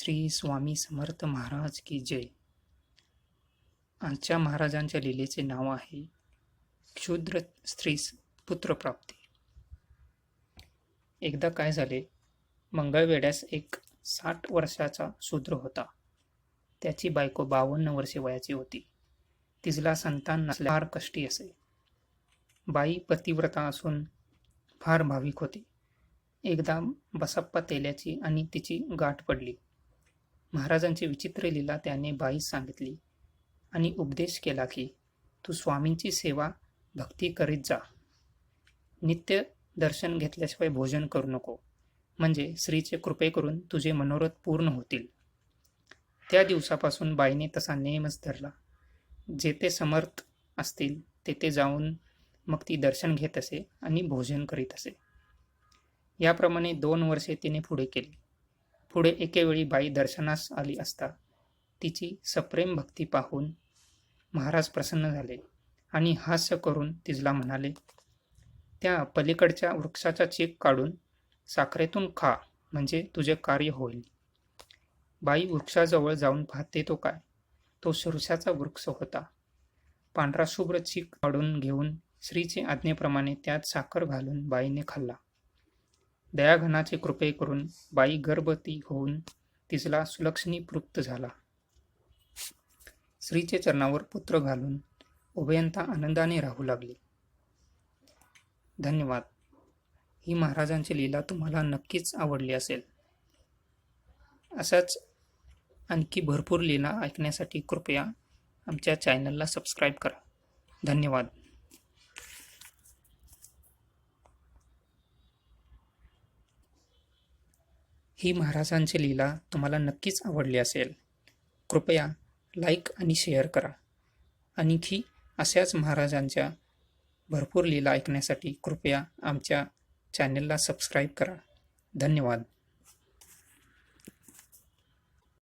श्री स्वामी समर्थ महाराज की जय. आजच्या महाराजांच्या लिलेचे नाव आहे क्षुद्र स्त्रीस पुत्रप्राप्ती. एकदा काय झाले? मंगळवेड्यास एक साठ वर्षाचा शूद्र होता. त्याची बायको बावन्न वर्षे वयाची होती. तिजला संतान नसल्या फार कष्टी असे. बाई पतिव्रता असून फार भाविक होती. एकदा बसप्पा तेल्याची आणि तिची गाठ पडली. महाराजांची विचित्र लीला त्याने बाईस सांगितली आणि उपदेश केला की तू स्वामींची सेवा भक्ती करीत जा. नित्य दर्शन घेतल्याशिवाय भोजन करू नको. म्हणजे श्रीचे कृपे करून तुझे मनोरथ पूर्ण होतील. त्या दिवसापासून बाईने तसा नेमच धरला. जेथे समर्थ असतील तेथे जाऊन मग ती दर्शन घेत असे आणि भोजन करीत असे. याप्रमाणे दोन वर्षे तिने पुढे केली. पुढे एकेवेळी बाई दर्शनास आली असता तिची सप्रेम भक्ती पाहून महाराज प्रसन्न झाले आणि हास्य करून तिजला म्हणाले त्या पलीकडच्या वृक्षाचा चीक काढून साखरेतून खा म्हणजे तुझे कार्य होईल. बाई वृक्षाजवळ जाऊन पाहते तो काय? तो सुरशाचा वृक्ष होता. पांढरा शुभ्र चीक काढून घेऊन श्रीचे आज्ञेप्रमाणे त्यात साखर घालून बाईने खाल्ला. दयाघनाचे कृपे करून बाई गर्भवती होऊन तिसला सुलक्षणी पृप्त झाला. श्रीचे चरणावर पुत्र घालून उभयंता आनंदाने राहू लागली. धन्यवाद. ही महाराजांची लीला तुम्हाला नक्कीच आवडली असेल. अशाच आणखी भरपूर लीला ऐकण्यासाठी कृपया आमच्या चॅनलला सबस्क्राईब करा. धन्यवाद. ही महाराजांची लीला तुम्हाला नक्कीच आवडली असेल. कृपया लाईक आणि शेअर करा. आणखी अशाच महाराजांच्या भरपूर लीला ऐकण्यासाठी कृपया आमच्या चॅनलला सबस्क्राईब करा. धन्यवाद.